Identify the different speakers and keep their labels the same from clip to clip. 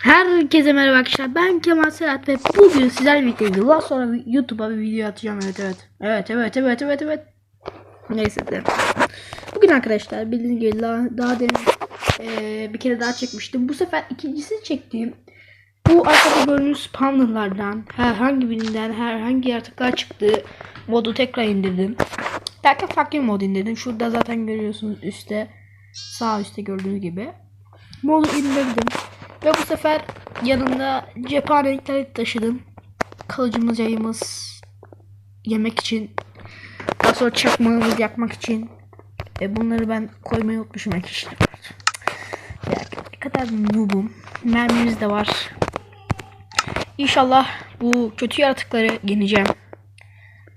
Speaker 1: Herkese merhaba arkadaşlar. Ben Kemal Serhat ve bugün sizlerle birlikte yıllar sonra YouTube'a bir video atacağım. Evet evet. Evet evet evet evet evet. Neyse de. Bugün arkadaşlar bildiğiniz gibi daha, daha demin eee, bir kere daha çekmiştim. Bu sefer ikincisini çektiğim bu arkada gördüğünüz spawnerlardan herhangi birinden herhangi yaratıklar çıktığı modu tekrar indirdim. Derken farklı mod indirdim. Şurada zaten görüyorsunuz üstte sağ üstte gördüğünüz gibi. Modu indirdim. Ve bu sefer yanında cephane internet taşıdım. Kalıcımız yayımız yemek için. Daha sonra çakmağımızı yakmak için. E bunları ben koymayı unutmuşum arkadaşlar. Ya, ne kadar noobum. Mermimiz de var. İnşallah bu kötü yaratıkları yeneceğim.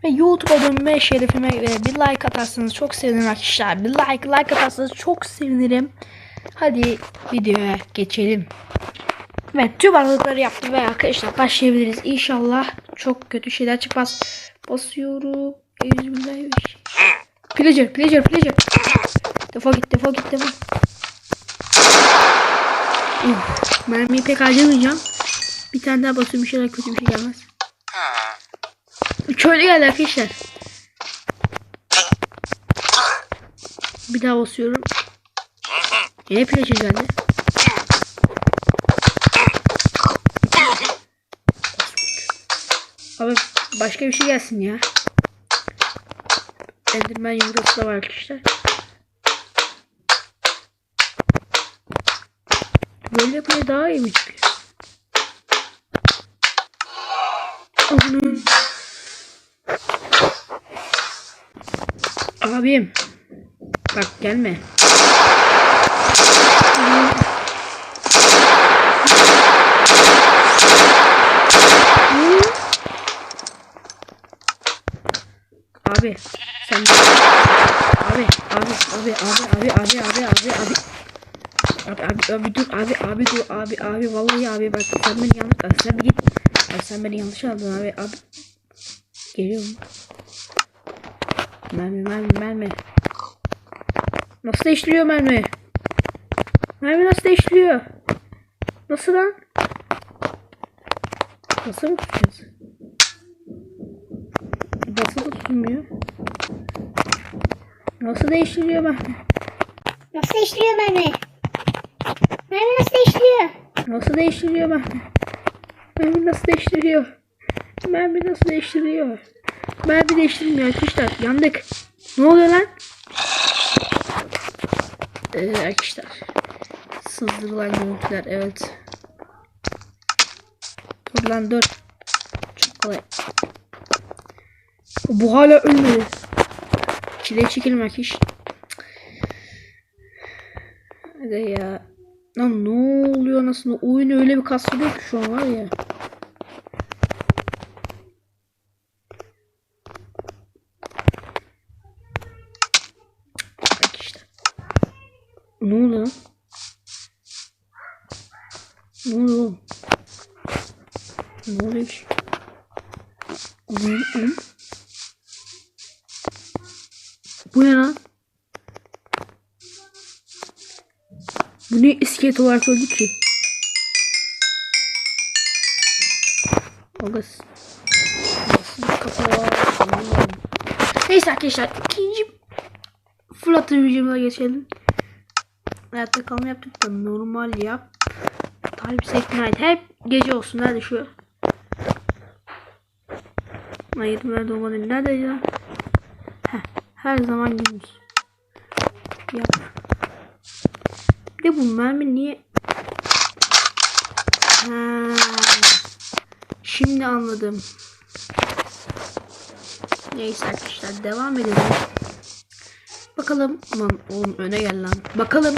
Speaker 1: Ve YouTube'a dönme şerefime bir like atarsanız çok sevinirim arkadaşlar. Bir like like atarsanız çok sevinirim. Hadi videoya geçelim. Evet tüm aralıkları yaptım ve arkadaşlar başlayabiliriz. İnşallah çok kötü şeyler çıkmaz. Basıyorum. Euzubillahimineşşeytanirracim. Pillager, pillager, pillager. Defol git, defol git, defol. Uf, mermiyi pek harcamayacağım. Bir tane daha basıyorum inşallah kötü bir şey gelmez. Şöyle geldi arkadaşlar. Bir daha basıyorum. Yine pillager geldi. Abi başka bir şey gelsin ya. Enderman yumurtası da var arkadaşlar. Böyle yapınca daha iyi mi çıkıyor? Abim. Bak gelme. Abi sen abi abi abi abi abi abi abi abi abi. Abi abi abi dur abi abi dur abi abi. Vallahi abi bak sen beni yanlış al sen git. Abi sen beni yanlış aldın abi. Abi geliyor mu? Mermi mermi mermi. Nasıl değiştiriyor mermi? Mermi nasıl değiştiriyor? Nasıl lan? Nasıl mı tutacağız? Nasıl da tutulmuyor? Nasıl değiştiriyor ben?
Speaker 2: Nasıl değiştiriyor mermi? Mermi nasıl değiştiriyor?
Speaker 1: Nasıl değiştiriyor ben? Mermi nasıl değiştiriyor? Mermi nasıl değiştiriyor? Mermi değiştirmiyor arkadaşlar. Yandık. Ne oluyor lan? Ee, arkadaşlar. Sızdırılan görüntüler. Evet. Dur lan dur. Çok kolay. Bu hala ölmedi. Çile çekilmek iş. Hadi ya. Lan ne oluyor nasıl? Oyun öyle bir kastırıyor ki şu an var ya. Ne oluyor? Bulmuş. Bu ne lan? Bu ne iskelet olarak öldü ki? Agas. Neyse arkadaşlar ikinci Flutter videoma geçelim. Hayatta kalma yaptık da normal yap. Talip Seknight hep gece olsun. Hadi şu Hayır nerede olmadı? Nerede ya? Heh, her zaman gündüz. Yap. Bir de bu mermi niye? Ha. Şimdi anladım. Neyse arkadaşlar devam edelim. Bakalım lan oğlum öne gel lan. Bakalım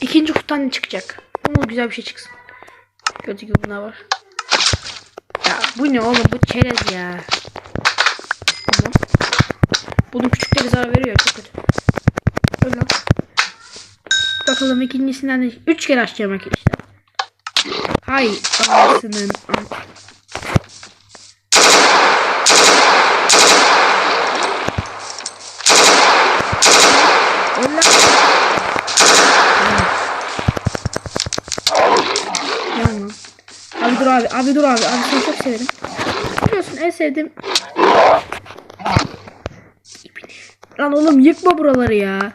Speaker 1: ikinci kutudan ne çıkacak? Ama güzel bir şey çıksın. Kötü gibi bunlar var. Ya bu ne oğlum bu çerez ya. Bunun küçükleri zarar veriyor çok kötü. Öyle. Bakalım ikincisinden de 3 kere açacağım arkadaşlar. Hay anasının dur abi. Abi dur abi. Abi seni çok severim. Biliyorsun en sevdiğim. Lan oğlum yıkma buraları ya.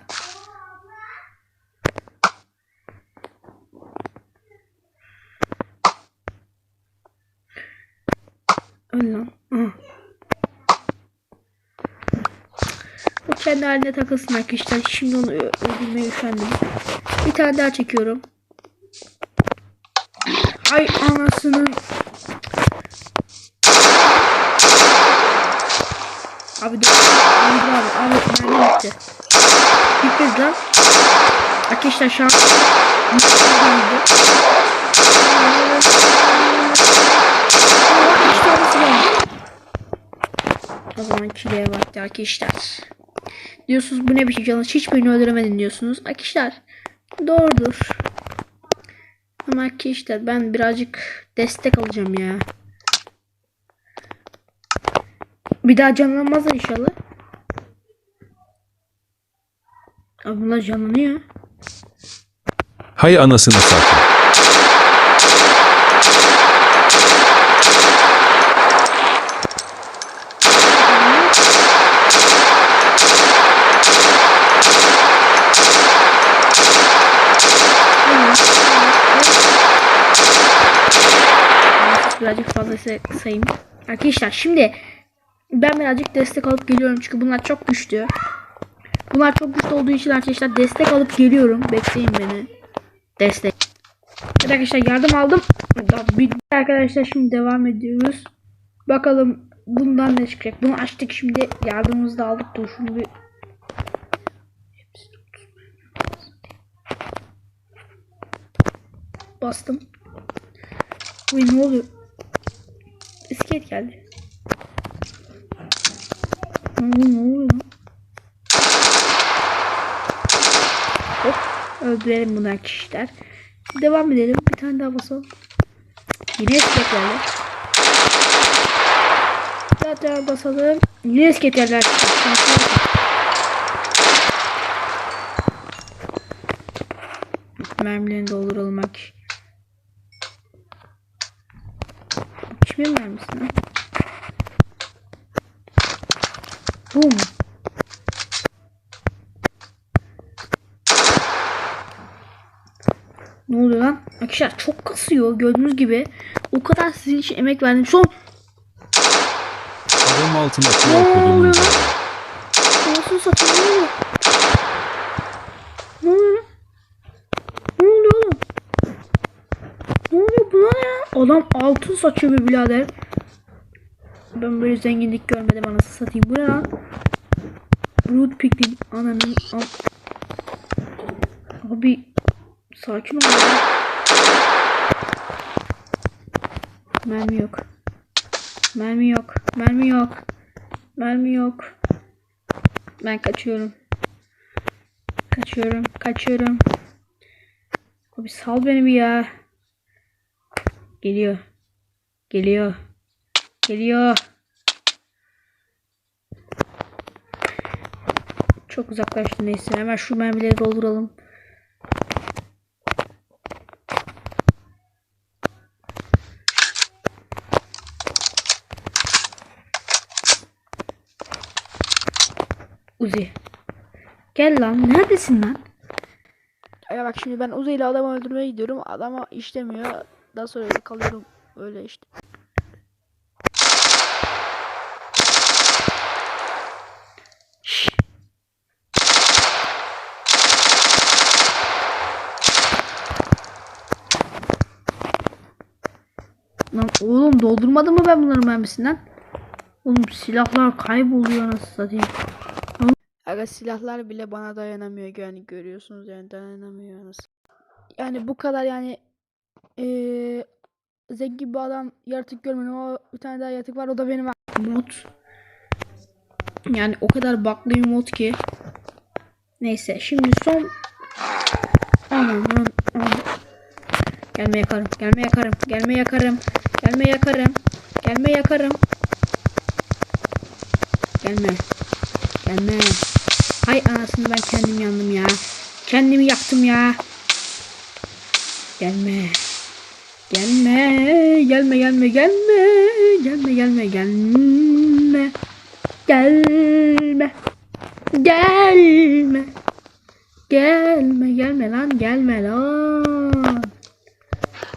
Speaker 1: Öl lan. O kendi haline takılsın arkadaşlar. Şimdi onu öldürmeye üşendim. Bir tane daha çekiyorum. Ay anasının. Abi dur. Dur abi. Abi mermi bitti. Bitti lan. Arkadaşlar şu an. O zaman çileye vakti arkadaşlar. Diyorsunuz bu ne biçim challenge hiç beni öldüremedin diyorsunuz. Arkadaşlar doğrudur. Ama arkadaşlar ben birazcık destek alacağım ya. Bir daha canlanmazlar inşallah. Abi bunlar canlanıyor.
Speaker 3: Hay anasını satayım.
Speaker 1: Birazcık fazla say- sayayım. Arkadaşlar şimdi ben birazcık destek alıp geliyorum çünkü bunlar çok güçlü. Bunlar çok güçlü olduğu için arkadaşlar destek alıp geliyorum. Bekleyin beni. Destek. Evet arkadaşlar yardım aldım. Bir arkadaşlar şimdi devam ediyoruz. Bakalım bundan ne çıkacak. Bunu açtık şimdi yardımımızı da aldık. Dur şunu bir bastım. Uy ne oluyor? İskelet geldi. Ne oluyor? Hop. Öldürelim bunu arkadaşlar. Devam edelim. Bir tane daha basalım. Yine. Bir daha basalım. Yine olsun. Mermilerini dolduralım arkadaşlar. Kimin mermisi? Bu mu? Ne oluyor lan? Arkadaşlar çok kasıyor gördüğünüz gibi. O kadar sizin için emek verdim. Son
Speaker 3: Adam altına
Speaker 1: ne oluyor lan? Nasıl satıyor? Ne oluyor? Ne oluyor lan? Ne oluyor oğlum? Ne oluyor buna ne ya? Adam altın saçıyor be birader. Ben böyle zenginlik görmedim anasını satayım. Bu ne? Root picking ananın Abi sakin ol. Mermi yok. Mermi yok. Mermi yok. Mermi yok. Ben kaçıyorum. Kaçıyorum. Kaçıyorum. Abi sal beni bir ya. Geliyor. Geliyor. Geliyor. Çok uzaklaştı neyse. Hemen şu mermileri dolduralım. Uzi. Gel lan. Neredesin lan? Ya bak şimdi ben Uzi ile adamı öldürmeye gidiyorum. Adama işlemiyor. Daha sonra kalıyorum. Öyle işte. Lan oğlum doldurmadım mı ben bunların mermisinden? Oğlum silahlar kayboluyor nasıl satayım. Aga silahlar bile bana dayanamıyor yani görüyorsunuz yani dayanamıyor nasıl. Yani bu kadar yani eee zengin bir adam yaratık görmedim ama bir tane daha yaratık var o da benim mod. Yani o kadar baklı bir mod ki. Neyse şimdi son Aman aman aman. Gelme yakarım. Gelme yakarım. Gelme yakarım. Gelme yakarım. Gelme yakarım. Gelme. Gelme. Hay anasını ben kendim yandım ya. Kendimi yaktım ya. Gelme. Gelme. Gelme gelme gelme. Gelme gelme gelme. Gelme. Gelme. Gelme gelme lan gelme lan.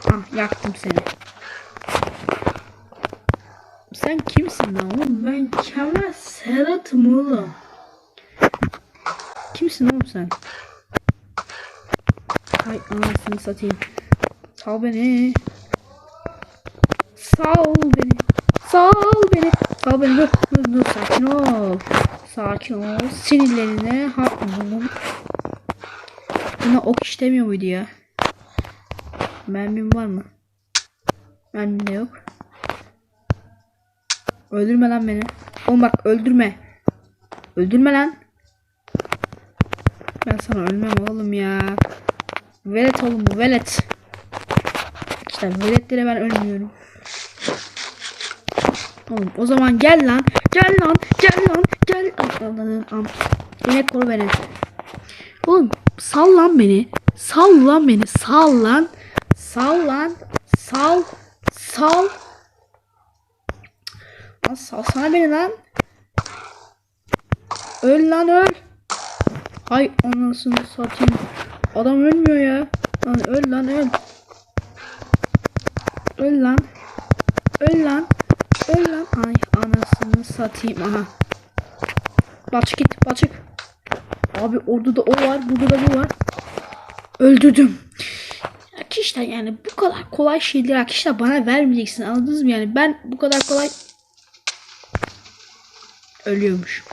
Speaker 1: Ah yaktım seni. Sen kimsin lan oğlum? Ben Kemal Serhat'ım oğlum. Kimsin oğlum sen? Hay anasını satayım. Sal beni. Sal beni. Sal beni. Sal beni. Dur, dur, dur. Sakin ol. Sakin ol. Sinirlerine haklım. Buna ok işlemiyor muydu ya? Mermim var mı? Mermim de yok. Öldürme lan beni. Oğlum bak öldürme. Öldürme lan. Ben sana ölmem oğlum ya. Velet oğlum bu velet. İşte veletlere ben ölmüyorum. Oğlum o zaman gel lan. Gel lan. Gel lan. Gel. Allah'ım. am. İnek koru beni. Oğlum sal lan beni. Sal lan beni. Sal lan. Sal lan. Sal. Sal. Lan salsana beni lan. Öl lan öl. Hay anasını satayım. Adam ölmüyor ya. Lan öl lan öl. Öl lan. Öl lan. Öl lan. Ay anasını satayım aha. Baç git baçık. Abi orada da o var. Burada da bu var. Öldürdüm. Arkadaşlar yani bu kadar kolay şeyleri arkadaşlar bana vermeyeceksin anladınız mı yani ben bu kadar kolay ölüyormuş.